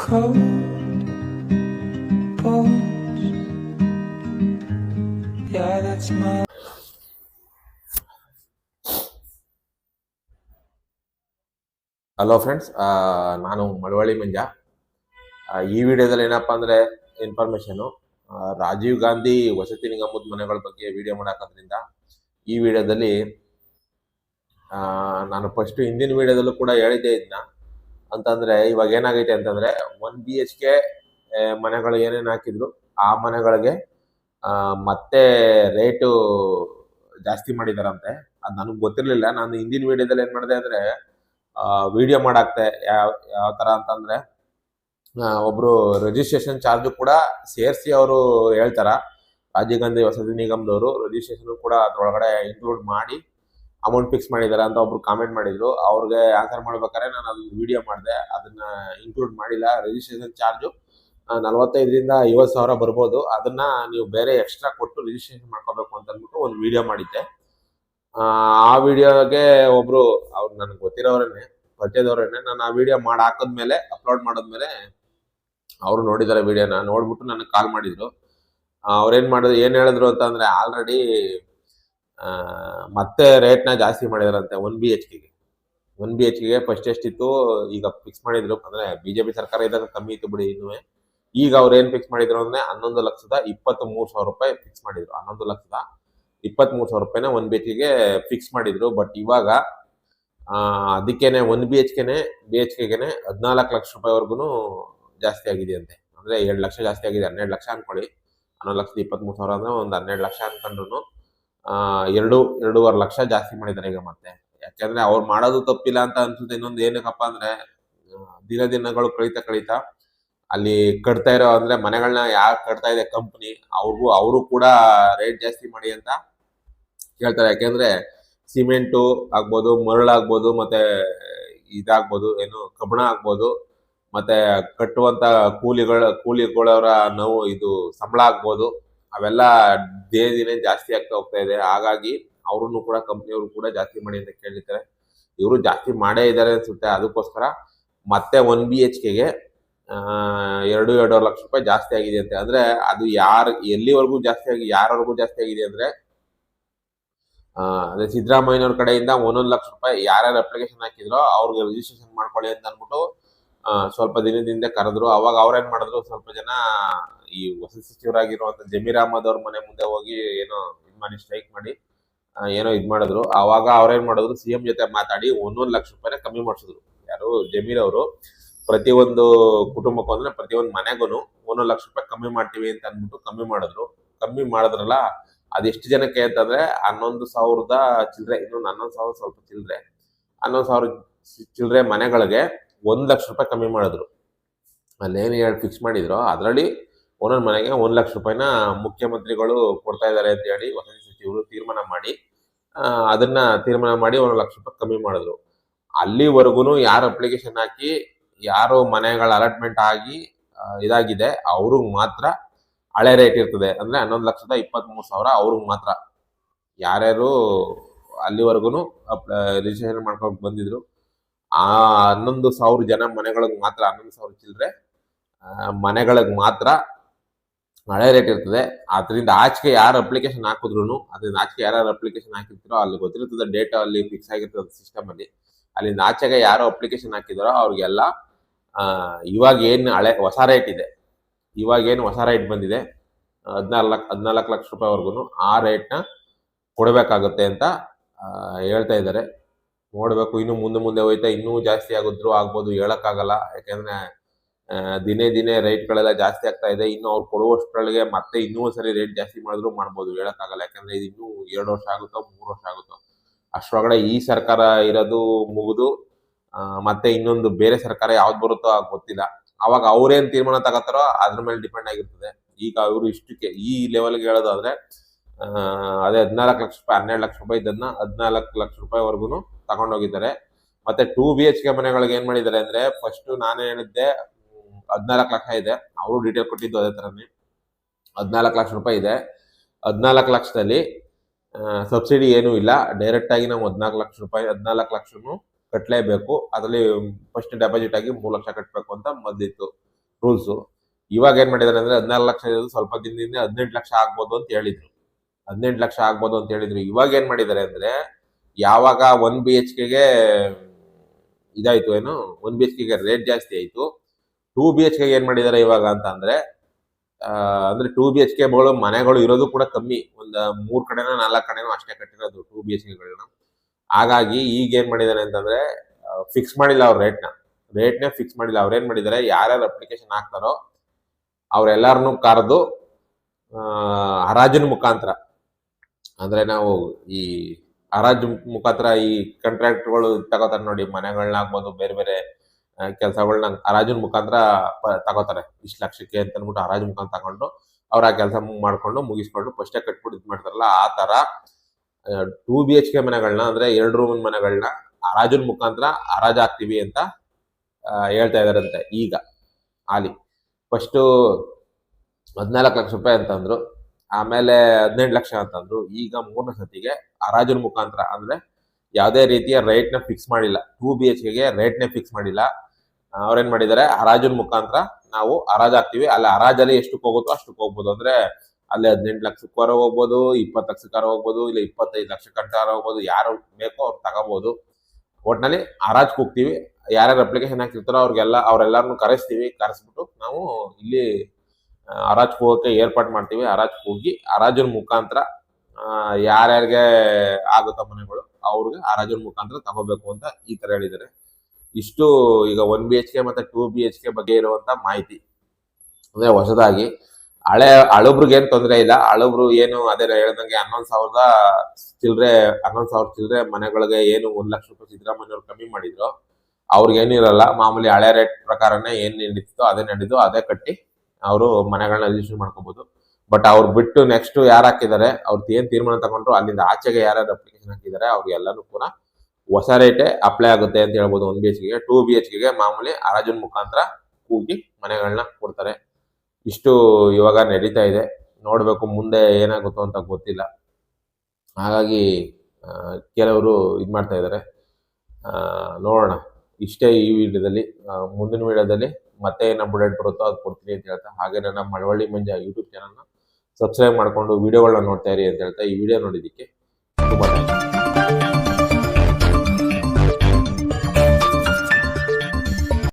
cold bones. Yeah, that's my. Hello friends ನಾನು ಮಳವಳ್ಳಿ ಮಂಜ ಈ ವಿಡಿಯೋದಲ್ಲಿ ಏನಪ್ಪ ಅಂದ್ರೆ ಇನ್ಫಾರ್ಮೇಷನು ರಾಜೀವ್ ಗಾಂಧಿ ವಸತಿ ನಿಗಮದ ಮನೆಗಳ ಬಗ್ಗೆ ವಿಡಿಯೋ ಮಾಡಾಕೋದ್ರಿಂದ ಈ ವಿಡಿಯೋದಲ್ಲಿ ನಾನು ಫಸ್ಟ್ ಹಿಂದಿನ ವಿಡಿಯೋದಲ್ಲೂ ಕೂಡ ಹೇಳಿದ್ದೆ ಇದನ್ನ ಅಂತಂದ್ರೆ ಇವಾಗ ಏನಾಗೈತೆ ಅಂತಂದ್ರೆ ಒನ್ ಬಿ ಎಚ್ ಕೆ ಮನೆಗಳು ಏನೇನು ಹಾಕಿದ್ರು, ಆ ಮನೆಗಳಿಗೆ ಮತ್ತೆ ರೇಟು ಜಾಸ್ತಿ ಮಾಡಿದಾರಂತೆ. ಅದು ನನಗೆ ಗೊತ್ತಿರಲಿಲ್ಲ. ನಾನು ಹಿಂದಿನ ವಿಡಿಯೋದಲ್ಲಿ ಏನು ಮಾಡಿದೆ ಅಂದರೆ ವಿಡಿಯೋ ಮಾಡಾಕ್ತೆ. ಯಾವ ಯಾವ ಥರ ಅಂತಂದ್ರೆ ಒಬ್ಬರು ರಿಜಿಸ್ಟ್ರೇಷನ್ ಚಾರ್ಜ್ ಕೂಡ ಸೇರಿಸಿ ಅವರು ಹೇಳ್ತಾರ. ರಾಜೀವ್ ಗಾಂಧಿ ವಸತಿ ನಿಗಮದವರು ರಿಜಿಸ್ಟ್ರೇಷನ್ ಕೂಡ ಅದ್ರೊಳಗಡೆ ಇನ್ಕ್ಲೂಡ್ ಮಾಡಿ ಅಮೌಂಟ್ ಫಿಕ್ಸ್ ಮಾಡಿದ್ದಾರೆ ಅಂತ ಒಬ್ರು ಕಾಮೆಂಟ್ ಮಾಡಿದ್ರು. ಅವ್ರಿಗೆ ಆನ್ಸರ್ ಮಾಡ್ಬೇಕಾದ್ರೆ ನಾನು ಅದು ವಿಡಿಯೋ ಮಾಡಿದೆ. ಅದನ್ನ ಇನ್ಕ್ಲೂಡ್ ಮಾಡಿಲ್ಲ. ರಿಜಿಸ್ಟ್ರೇಷನ್ ಚಾರ್ಜು ನಲವತ್ತೈದರಿಂದ ಐವತ್ತು ಸಾವಿರ ಬರ್ಬೋದು. ಅದನ್ನ ನೀವು ಬೇರೆ ಎಕ್ಸ್ಟ್ರಾ ಕೊಟ್ಟು ರಿಜಿಸ್ಟ್ರೇಷನ್ ಮಾಡ್ಕೋಬೇಕು ಅಂತ ಅಂದ್ಬಿಟ್ಟು ಒಂದು ವಿಡಿಯೋ ಮಾಡಿದ್ದೆ. ಆ, ಆ ವಿಡಿಯೋಗೆ ಒಬ್ರು ಅವ್ರು ನನಗೆ ಗೊತ್ತಿರೋರೇನೆ ಪರಿಚಯದವ್ರೇನೆ ನಾನು ಆ ವಿಡಿಯೋ ಮಾಡಿ ಹಾಕಿದ್ಮೇಲೆ ಅಪ್ಲೋಡ್ ಮಾಡಿದ್ಮೇಲೆ ಅವರು ನೋಡಿದ್ದಾರೆ ವಿಡಿಯೋನ ನೋಡ್ಬಿಟ್ಟು ನನಗೆ ಕಾಲ್ ಮಾಡಿದ್ರು. ಅವ್ರೇನು ಮಾಡಿದ್ರು ಏನು ಹೇಳಿದ್ರು ಅಂತಂದರೆ ಆಲ್ರೆಡಿ ಮತ್ತೆ ರೇಟ್ನ ಜಾಸ್ತಿ ಮಾಡಿದಾರಂತೆ ಒನ್ ಬಿ ಎಚ್ ಕೆಗೆ ಒನ್ ಬಿ ಎಚ್ ಕೆಗೆ ಫಸ್ಟ್ ಎಷ್ಟಿತ್ತು ಈಗ ಫಿಕ್ಸ್ ಮಾಡಿದ್ರು. ಅಂದ್ರೆ ಬಿಜೆಪಿ ಸರ್ಕಾರ ಇದ್ದಾಗ ಕಮ್ಮಿ ಇತ್ತು ಬಿಡಿ ಇನ್ನೂ ಈಗ ಅವ್ರು ಏನ್ ಫಿಕ್ಸ್ ಮಾಡಿದ್ರು ಅಂದ್ರೆ ಹನ್ನೊಂದು ಲಕ್ಷದ ಇಪ್ಪತ್ತ್ ಮೂರು ಸಾವಿರ ರೂಪಾಯಿ ಫಿಕ್ಸ್ ಮಾಡಿದ್ರು. ಹನ್ನೊಂದು ಲಕ್ಷದ ಇಪ್ಪತ್ತ್ ಮೂರು ಸಾವಿರ ರೂಪಾಯಿನ ಒನ್ ಬಿ ಎಚ್ ಕೆಗೆ ಫಿಕ್ಸ್ ಮಾಡಿದ್ರು. ಬಟ್ ಇವಾಗ ಅದಕ್ಕೇನೆ ಒನ್ ಬಿ ಎಚ್ ಕೆನೆ ಬಿ ಎಚ್ ಕೆಗೆನೆ ಹದಿನಾಲ್ಕು ಲಕ್ಷ ರೂಪಾಯಿವರೆಗೂ ಜಾಸ್ತಿ ಆಗಿದೆ ಅಂತೆ ಅಂದ್ರೆ ಎರಡು ಲಕ್ಷ ಜಾಸ್ತಿ ಆಗಿದೆ, ಹನ್ನೆರಡು ಲಕ್ಷ ಅನ್ಕೊಳ್ಳಿ. ಹನ್ನೊಂದು ಲಕ್ಷದ ಇಪ್ಪತ್ಮೂರು ಸಾವಿರ ಅಂದ್ರೆ ಒಂದು ಹನ್ನೆರಡು ಲಕ್ಷ ಅನ್ಕೊಂಡ್ರು ಎರಡು, ಎರಡೂವರೆ ಲಕ್ಷ ಜಾಸ್ತಿ ಮಾಡಿದ್ದಾರೆ ಈಗ ಮತ್ತೆ. ಯಾಕೆಂದ್ರೆ ಅವ್ರು ಮಾಡೋದು ತಪ್ಪಿಲ್ಲ ಅಂತ ಅನ್ಸುತ್ತೆ. ಇನ್ನೊಂದು ಏನಕ್ಕಪ್ಪ ಅಂದ್ರೆ ದಿನ ದಿನಗಳು ಕಳೀತಾ ಕಳೀತಾ ಅಲ್ಲಿ ಕಟ್ತಾ ಇರೋ ಅಂದ್ರೆ ಮನೆಗಳನ್ನ ಯಾರು ಕಟ್ತಾ ಇದೆ ಕಂಪ್ನಿ ಅವ್ರಿಗೂ, ಅವರು ಕೂಡ ರೇಟ್ ಜಾಸ್ತಿ ಮಾಡಿ ಅಂತ ಹೇಳ್ತಾರೆ. ಯಾಕೆಂದ್ರೆ ಸಿಮೆಂಟು ಆಗ್ಬೋದು ಮರಳಾಗ್ಬೋದು ಮತ್ತೆ ಇದಾಗ್ಬೋದು, ಏನು ಕಬ್ಬಣ ಆಗ್ಬೋದು, ಮತ್ತೆ ಕಟ್ಟುವಂತ ಕೂಲಿಗಳ, ಕೂಲಿಗಳವರ ನೋವು ಇದು ಸಂಬಳ ಆಗ್ಬೋದು. ಅವೆಲ್ಲ ದಿನೇ ದಿನೇ ಜಾಸ್ತಿ ಆಗ್ತಾ ಹೋಗ್ತಾ ಇದೆ. ಹಾಗಾಗಿ ಅವ್ರನ್ನು ಕೂಡ ಕಂಪ್ನಿಯವರು ಕೂಡ ಜಾಸ್ತಿ ಮಾಡಿ ಅಂತ ಕೇಳಿರ್ತಾರೆ. ಇವರು ಜಾಸ್ತಿ ಮಾಡೇ ಇದ್ದಾರೆ ಅನ್ಸುತ್ತೆ. ಅದಕ್ಕೋಸ್ಕರ ಮತ್ತೆ ಒನ್ ಬಿ ಎಚ್ ಕೆಗೆ ಎರಡು, ಎರಡೂವರೆ ಲಕ್ಷ ರೂಪಾಯಿ ಜಾಸ್ತಿ ಆಗಿದೆ ಅಂತ. ಅಂದ್ರೆ ಅದು ಯಾರು, ಎಲ್ಲಿವರೆಗೂ ಜಾಸ್ತಿ ಆಗಿ, ಯಾರವರೆಗೂ ಜಾಸ್ತಿ ಆಗಿದೆ ಅಂದ್ರೆ ಅದೇ ಸಿದ್ದರಾಮಯ್ಯನವ್ರ ಕಡೆಯಿಂದ ಒಂದೊಂದು ಲಕ್ಷ ರೂಪಾಯಿ ಯಾರ್ಯಾರು ಅಪ್ಲಿಕೇಶನ್ ಹಾಕಿದ್ರೋ ಅವ್ರಿಗೆ ರಿಜಿಸ್ಟ್ರೇಷನ್ ಮಾಡ್ಕೊಳ್ಳಿ ಅಂತ ಅಂದ್ಬಿಟ್ಟು ಸ್ವಲ್ಪ ದಿನದಿಂದ ಕರೆದ್ರು. ಅವಾಗ ಅವ್ರೇನ್ ಮಾಡಿದ್ರು, ಸ್ವಲ್ಪ ಜನ ಈ ಹೊಸ ಸಚಿವರಾಗಿರುವಂತ ಜಮೀರ್ ಅಹಮದ್ ಅವ್ರ ಮನೆ ಮುಂದೆ ಹೋಗಿ ಏನೋ ಇದ್ ಮಾಡಿ ಸ್ಟ್ರೈಕ್ ಮಾಡಿ ಏನೋ ಇದ್ ಮಾಡಿದ್ರು. ಅವಾಗ ಅವ್ರೇನ್ ಮಾಡಿದ್ರು, ಸಿಎಂ ಜೊತೆ ಮಾತಾಡಿ ಒಂದೊಂದು ಲಕ್ಷ ರೂಪಾಯಿನ ಕಮ್ಮಿ ಮಾಡಿಸಿದ್ರು. ಯಾರು? ಜಮೀರ್ ಅವರು. ಪ್ರತಿಯೊಂದು ಕುಟುಂಬಕ್ಕೂ ಅಂದ್ರೆ ಪ್ರತಿಯೊಂದು ಮನೆಗೂ ಒಂದೊಂದು ಲಕ್ಷ ರೂಪಾಯಿ ಕಮ್ಮಿ ಮಾಡ್ತೀವಿ ಅಂತ ಅಂದ್ಬಿಟ್ಟು ಕಮ್ಮಿ ಮಾಡಿದ್ರು. ಕಮ್ಮಿ ಮಾಡಿದ್ರಲ್ಲ ಅದೆಷ್ಟು ಜನಕ್ಕೆ ಅಂತಂದ್ರೆ ಹನ್ನೊಂದು ಸಾವಿರದ ಚಿಲ್ಲರೆ ಇನ್ನೊಂದು ಹನ್ನೊಂದು ಸಾವಿರ ಸ್ವಲ್ಪ ಚಿಲ್ಲರೆ ಹನ್ನೊಂದು ಸಾವಿರ ಚಿಲ್ಲರೆ ಮನೆಗಳಿಗೆ ಒಂದ್ ಲಕ್ಷ ರೂಪಾಯಿ ಕಮ್ಮಿ ಮಾಡಿದ್ರು. ಅಲ್ಲೇನು ಹೇಳಿ ಫಿಕ್ಸ್ ಮಾಡಿದ್ರು, ಅದರಲ್ಲಿ ಒಂದೊಂದು ಮನೆಗೆ ಒಂದು ಲಕ್ಷ ರೂಪಾಯಿನ ಮುಖ್ಯಮಂತ್ರಿಗಳು ಕೊಡ್ತಾ ಇದ್ದಾರೆ ಅಂತ ಹೇಳಿ ವಸತಿ ಸಚಿವರು ತೀರ್ಮಾನ ಮಾಡಿ ಅದನ್ನ ತೀರ್ಮಾನ ಮಾಡಿ ಒಂದು ಲಕ್ಷ ರೂಪಾಯಿ ಕಮ್ಮಿ ಮಾಡಿದ್ರು. ಅಲ್ಲಿವರೆಗೂ ಯಾರು ಅಪ್ಲಿಕೇಶನ್ ಹಾಕಿ, ಯಾರು ಮನೆಗಳ ಅಲಾಟ್ಮೆಂಟ್ ಆಗಿ ಇದಾಗಿದೆ, ಅವ್ರಿಗೆ ಮಾತ್ರ ಹಳೆ ರೇಟ್ ಇರ್ತದೆ. ಅಂದ್ರೆ ಹನ್ನೊಂದು ಲಕ್ಷದ ಇಪ್ಪತ್ತ್ ಮೂರು ಸಾವಿರ ಅವ್ರಿಗೆ ಮಾತ್ರ. ಯಾರ್ಯಾರು ಅಲ್ಲಿವರೆಗೂ ರಿಜಿಸ್ಟ್ರೇಷನ್ ಮಾಡ್ಕೊಂಡು ಬಂದಿದ್ರು, ಆ ಹನ್ನೊಂದು ಸಾವಿರ ಜನ ಮನೆಗಳಿಗೆ ಮಾತ್ರ, ಹನ್ನೊಂದು ಸಾವಿರ ಚಿಲ್ಲರೆ ಮನೆಗಳಿಗೆ ಮಾತ್ರ ಹಳೆ ರೇಟ್ ಇರ್ತದೆ. ಅದರಿಂದ ಆಚೆಗೆ ಯಾರು ಅಪ್ಲಿಕೇಶನ್ ಹಾಕಿದ್ರು ಅದರಿಂದ ಆಚೆಗೆ ಯಾರು ಅಪ್ಲಿಕೇಶನ್ ಹಾಕಿರ್ತಾರೋ ಅಲ್ಲಿ ಗೊತ್ತಿರ್ತದೆ ಡೇಟಾ ಅಲ್ಲಿ ಫಿಕ್ಸ್ ಆಗಿರ್ತದೆ ಸಿಸ್ಟಮ್ ಅಲ್ಲಿ. ಅಲ್ಲಿಂದ ಆಚೆಗೆ ಯಾರು ಅಪ್ಲಿಕೇಶನ್ ಹಾಕಿದಾರೋ ಅವ್ರಿಗೆಲ್ಲ ಇವಾಗ ಏನು ಹಳೆ ಹೊಸ ರೇಟ್ ಇದೆ. ಇವಾಗ ಏನು ಹೊಸ ರೇಟ್ ಬಂದಿದೆ, ಹದಿನಾಲ್ಕು ಹದಿನಾಲ್ಕು ಲಕ್ಷ ರೂಪಾಯಿವರೆಗೂ ಆ ರೇಟ್ನ ಕೊಡಬೇಕಾಗುತ್ತೆ ಅಂತ ಹೇಳ್ತಾ ಇದ್ದಾರೆ. ನೋಡಬೇಕು, ಇನ್ನು ಮುಂದೆ ಮುಂದೆ ಹೋಯ್ತಾ, ಇನ್ನೂ ಜಾಸ್ತಿ ಆಗುದ್ರು ಆಗ್ಬೋದು, ಹೇಳೋಕ್ಕಾಗಲ್ಲ. ಯಾಕೆಂದರೆ ದಿನೇ ದಿನೇ ರೇಟ್ಗಳೆಲ್ಲ ಜಾಸ್ತಿ ಆಗ್ತಾ ಇದೆ. ಇನ್ನು ಅವ್ರು ಕೊಡುವಷ್ಟರೊಳಗೆ ಮತ್ತೆ ಇನ್ನೂ ಒಂದ್ಸರಿ ರೇಟ್ ಜಾಸ್ತಿ ಮಾಡಿದ್ರು ಮಾಡ್ಬೋದು. ಹೇಳಕ್ಕಾಗಲ್ಲ. ಯಾಕಂದ್ರೆ ಇದು ಇನ್ನೂ ಎರಡು ವರ್ಷ ಆಗುತ್ತೋ, ಮೂರು ವರ್ಷ ಆಗುತ್ತೋ. ಅಷ್ಟರೊಳಗಡೆ ಈ ಸರ್ಕಾರ ಇರೋದು ಮುಗಿದು ಮತ್ತೆ ಇನ್ನೊಂದು ಬೇರೆ ಸರ್ಕಾರ ಯಾವ್ದು ಬರುತ್ತೋ ಗೊತ್ತಿಲ್ಲ. ಅವಾಗ ಅವ್ರೇನ್ ತೀರ್ಮಾನ ತಗೋತಾರೋ ಅದ್ರ ಮೇಲೆ ಡಿಪೆಂಡ್ ಆಗಿರ್ತದೆ. ಈಗ ಅವರು ಇಷ್ಟಕ್ಕೆ ಈ ಲೆವೆಲ್ಗೆ ಹೇಳೋದಾದ್ರೆ ಅದೇ ಹದಿನಾಲ್ಕು ಲಕ್ಷ ರೂಪಾಯಿ, ಹನ್ನೆರಡು ಲಕ್ಷ ರೂಪಾಯಿ ಇದನ್ನ ಹದಿನಾಲ್ಕು ಲಕ್ಷ ರೂಪಾಯಿವರೆಗೂ ತಗೊಂಡೋಗಿದ್ದಾರೆ. ಮತ್ತೆ ಟೂ ಬಿ ಎಚ್ ಕೆ ಮನೆಗಳಿಗೆ ಏನ್ ಮಾಡಿದ್ದಾರೆ ಅಂದ್ರೆ ಫಸ್ಟ್ ನಾನು ಹೇಳಿದ್ದೆ ಹದಿನಾಲ್ಕು ಲಕ್ಷ ಇದೆ. ಅವರು ಡೀಟೇಲ್ ಕೊಟ್ಟಿದ್ದು ಅದೇ ಥರನೇ ಹದಿನಾಲ್ಕು ಲಕ್ಷ ರೂಪಾಯಿ ಇದೆ. ಹದಿನಾಲ್ಕು ಲಕ್ಷದಲ್ಲಿ ಸಬ್ಸಿಡಿ ಏನೂ ಇಲ್ಲ. ಡೈರೆಕ್ಟಾಗಿ ನಾವು ಹದಿನಾಲ್ಕು ಲಕ್ಷ ರೂಪಾಯಿ, ಹದಿನಾಲ್ಕು ಲಕ್ಷನೂ ಕಟ್ಟಲೇಬೇಕು ಅದರಲ್ಲಿ ಫಸ್ಟ್ ಡೆಪಾಸಿಟ್ ಆಗಿ ಮೂರು ಲಕ್ಷ ಕಟ್ಟಬೇಕು ಅಂತ ಮೊದಲಿತ್ತು ರೂಲ್ಸು ಇವಾಗ ಏನು ಮಾಡಿದ್ದಾರೆ ಅಂದರೆ ಹದಿನಾಲ್ಕು ಲಕ್ಷ ಇರೋದು ಸ್ವಲ್ಪ ದಿನದಿಂದ ಹದಿನೆಂಟು ಲಕ್ಷ ಆಗ್ಬೋದು ಅಂತ ಹೇಳಿದ್ರು. ಹದಿನೆಂಟು ಲಕ್ಷ ಆಗ್ಬೋದು ಅಂತ ಹೇಳಿದ್ರು. ಇವಾಗ ಏನು ಮಾಡಿದ್ದಾರೆ ಅಂದರೆ ಯಾವಾಗ ಒನ್ ಬಿ ಎಚ್ ಕೆಗೆ ಇದಾಯಿತು ಏನು? ಒನ್ ಬಿ ಎಚ್ ಕೆಗೆ ರೇಟ್ ಜಾಸ್ತಿ ಆಯ್ತು. ಟೂ ಬಿ ಎಚ್ ಕೆ ಏನ್ ಮಾಡಿದ್ದಾರೆ ಇವಾಗ ಅಂತ ಅಂದ್ರೆ ಅಂದ್ರೆ ಟೂ ಬಿ ಎಚ್ ಕೆಗಳು ಮನೆಗಳು ಇರೋದು ಕೂಡ ಕಮ್ಮಿ. ಒಂದ್ ಮೂರ್ ಕಡೆನೋ ನಾಲ್ಕು ಕಡೆನೋ ಅಷ್ಟೇ ಕಟ್ಟಿರೋದು ಟೂ ಬಿ ಎಚ್ ಕೆಗಳನ್ನ ಹಾಗಾಗಿ ಈಗ ಏನ್ ಮಾಡಿದ್ದಾರೆ ಅಂತಂದ್ರೆ ಫಿಕ್ಸ್ ಮಾಡಿಲ್ಲ ಅವ್ರ ರೇಟ್ನ ರೇಟ್ನೇ ಫಿಕ್ಸ್ ಮಾಡಿಲ್ಲ. ಅವ್ರೇನ್ ಮಾಡಿದ್ದಾರೆ ಯಾರ್ಯಾರು ಅಪ್ಲಿಕೇಶನ್ ಹಾಕ್ತಾರೋ ಅವ್ರೆಲ್ಲಾರನು ಕರೆದು ಹರಾಜಿನ ಮುಖಾಂತರ. ಅಂದ್ರೆ ನಾವು ಈ ಹರಾಜು ಮುಖಾಂತರ ಈ ಕಾಂಟ್ರಾಕ್ಟ್ಗಳು ತಗೋತಾರೆ ನೋಡಿ ಮನೆಗಳನ್ನ ಆಗ್ಬೋದು ಬೇರೆ ಬೇರೆ ಕೆಲಸಗಳನ್ನ ಹರಾಜಿನ ಮುಖಾಂತರ ತಗೋತಾರೆ. ಇಷ್ಟು ಲಕ್ಷಕ್ಕೆ ಅಂತ ಅಂದ್ಬಿಟ್ಟು ಹರಾಜು ಮುಖಾಂತರ ತಗೊಂಡು ಅವ್ರ ಆ ಕೆಲಸ ಮಾಡ್ಕೊಂಡು ಮುಗಿಸ್ಕೊಂಡು ಫಸ್ಟೇ ಕಟ್ಬಿಟ್ಟು ಇದು ಮಾಡ್ತಾರಲ್ಲ, ಆ ತರ ಟೂ ಬಿ ಎಚ್ ಕೆ ಮನೆಗಳನ್ನ ಅಂದ್ರೆ ಎರಡು ರೂಮ್ ಮನೆಗಳನ್ನ ಹರಾಜಿನ ಮುಖಾಂತರ ಹರಾಜು ಹಾಕ್ತೀವಿ ಅಂತ ಹೇಳ್ತಾ ಇದಾರಂತೆ ಈಗ ಆಲಿ ಫಸ್ಟು ಹದಿನಾಲ್ಕು ಲಕ್ಷ ರೂಪಾಯಿ ಅಂತಂದ್ರು, ಆಮೇಲೆ ಹದಿನೆಂಟು ಲಕ್ಷ ಅಂತಂದ್ರು, ಈಗ ಮೂರನೇ ಸತಿಗೆ ಹರಾಜಿನ ಮುಖಾಂತರ ಅಂದ್ರೆ ಯಾವುದೇ ರೀತಿಯ ರೇಟ್ನ ಫಿಕ್ಸ್ ಮಾಡಿಲ್ಲ. ಟೂ ಬಿ ಎಚ್ ಕೆಗೆ ರೇಟ್ನೇ ಫಿಕ್ಸ್ ಮಾಡಿಲ್ಲ. ಅವ್ರೇನ್ ಮಾಡಿದ್ದಾರೆ? ಹರಾಜಿನ ಮುಖಾಂತರ ನಾವು ಹರಾಜ್ ಹಾಕ್ತಿವಿ ಅಲ್ಲಿ ಹರಾಜಲ್ಲಿ ಎಷ್ಟಕ್ಕೆ ಹೋಗುತ್ತೋ ಅಷ್ಟಕ್ಕೆ ಹೋಗ್ಬೋದು. ಅಂದ್ರೆ ಅಲ್ಲಿ ಹದಿನೆಂಟು ಲಕ್ಷಕ್ಕಾರ ಹೋಗ್ಬೋದು ಇಪ್ಪತ್ತು ಲಕ್ಷಕ್ಕಾರ ಹೋಗ್ಬೋದು, ಇಲ್ಲ ಇಪ್ಪತ್ತೈದು ಲಕ್ಷಕ್ಕಂಟಾರ ಹೋಗ್ಬೋದು. ಯಾರು ಬೇಕೋ ಅವ್ರು ತಗೋಬಹುದು ಒಟ್ನಲ್ಲಿ ಹರಾಜ್ ಹೋಗ್ತೀವಿ ಯಾರ್ಯಾರು ಅಪ್ಲಿಕೇಶನ್ ಹಾಕಿರ್ತಾರೋ ಅವ್ರಿಗೆಲ್ಲ ಅವ್ರೆಲ್ಲಾರನ್ನು ಕರೆಸ್ತೀವಿ. ಕರೆಸ್ಬಿಟ್ಟು ನಾವು ಇಲ್ಲಿ ಹರಾಜ್ ಹೋಗಕ್ಕೆ ಏರ್ಪಾಟ್ ಮಾಡ್ತೀವಿ. ಹರಾಜ್ ಹೋಗಿ ಹರಾಜಿನ ಮುಖಾಂತರ ಯಾರ್ಯಾರಿಗೆ ಆಗುತ್ತ ಮನೆಗಳು ಅವ್ರಿಗೆ ಹರಾಜಿನ ಮುಖಾಂತರ ತಗೋಬೇಕು ಅಂತ ಈ ತರ ಹೇಳಿದ್ದಾರೆ. ಇಷ್ಟು ಈಗ ಒನ್ ಬಿ ಎಚ್ ಕೆ ಮತ್ತೆ ಟೂ ಬಿ ಎಚ್ ಕೆ ಬಗ್ಗೆ ಇರುವಂತ ಮಾಹಿತಿ. ಅಂದ್ರೆ ಹೊಸದಾಗಿ. ಹಳೆ ಹಳಬ್ರಿಗೆ ಏನ್ ತೊಂದರೆ ಇಲ್ಲ. ಹಳಬ್ರು ಏನು ಅದೇ ಹೇಳ್ದಂಗೆ ಹನ್ನೊಂದು ಸಾವಿರದ ಚಿಲ್ರೆ, ಹನ್ನೊಂದು ಸಾವಿರ ಚಿಲ್ರೆ ಮನೆಗಳಿಗೆ ಏನು ಒಂದ್ ಲಕ್ಷ ರೂಪಾಯಿ ಸಿದ್ದರಾಮಯ್ಯವ್ರು ಕಮ್ಮಿ ಮಾಡಿದ್ರು. ಅವ್ರಿಗೆ ಏನಿರಲ್ಲ ಮಾಮೂಲಿ ಹಳೆ ರೇಟ್ ಪ್ರಕಾರನೇ ಏನ್ ನಡೀತೋ ಅದೇ ನಡೀತು ಅದೇ ಕಟ್ಟಿ ಅವರು ಮನೆಗಳನ್ನ ರಿಜಿಸ್ಟರ್ ಮಾಡ್ಕೋಬಹುದು ಬಟ್ ಅವ್ರು ಬಿಟ್ಟು ನೆಕ್ಸ್ಟ್ ಯಾರು ಹಾಕಿದ್ದಾರೆ ಅವ್ರದ್ದು ಏನ್ ತೀರ್ಮಾನ ತಗೊಂಡ್ರು ಅಲ್ಲಿಂದ ಆಚೆಗೆ ಯಾರ್ಯಾರು ಅಪ್ಲಿಕೇಶನ್ ಹಾಕಿದ್ದಾರೆ, ಅವ್ರಿಗೆಲ್ಲನೂ ಕೂಡ ಹೊಸ ರೇಟೇ ಅಪ್ಲೈ ಆಗುತ್ತೆ ಅಂತ ಹೇಳ್ಬೋದು ಒನ್ ಬಿ ಎಚ್ಗೆ. ಟೂ ಬಿ ಎಚ್ಗೆ ಮಾಮೂಲಿ ಹರಾಜಿನ ಮುಖಾಂತರ ಕೂಗಿ ಮನೆಗಳನ್ನ ಕೊಡ್ತಾರೆ. ಇಷ್ಟು ಇವಾಗ ನಡೀತಾ ಇದೆ. ನೋಡಬೇಕು ಮುಂದೆ ಏನಾಗುತ್ತೋ ಅಂತ ಗೊತ್ತಿಲ್ಲ. ಹಾಗಾಗಿ ಕೆಲವರು ಇದು ಮಾಡ್ತಾ ಇದ್ದಾರೆ ನೋಡೋಣ. ಇಷ್ಟೇ ಈ ವಿಡಿಯೋದಲ್ಲಿ ಮುಂದಿನ ವಿಡಿಯೋದಲ್ಲಿ ಮತ್ತೆ ಏನು ಅಪ್ಡೇಟ್ ಬರುತ್ತೋ ಅದು ಕೊಡ್ತೀನಿ ಅಂತ ಹೇಳ್ತಾ, ಹಾಗೆ ನನ್ನ ಮಳವಳ್ಳಿ ಮಂಜ ಯೂಟ್ಯೂಬ್ ಚಾನಲ್ನ ಸಬ್ಸ್ಕ್ರೈಬ್ ಮಾಡಿಕೊಂಡು ವಿಡಿಯೋಗಳನ್ನ ನೋಡ್ತಾ ಇರಿ ಅಂತ ಹೇಳ್ತಾ ಈ ವಿಡಿಯೋ ನೋಡಿದ್ದಕ್ಕೆ ತುಂಬ ಥ್ಯಾಂಕ್ಸ್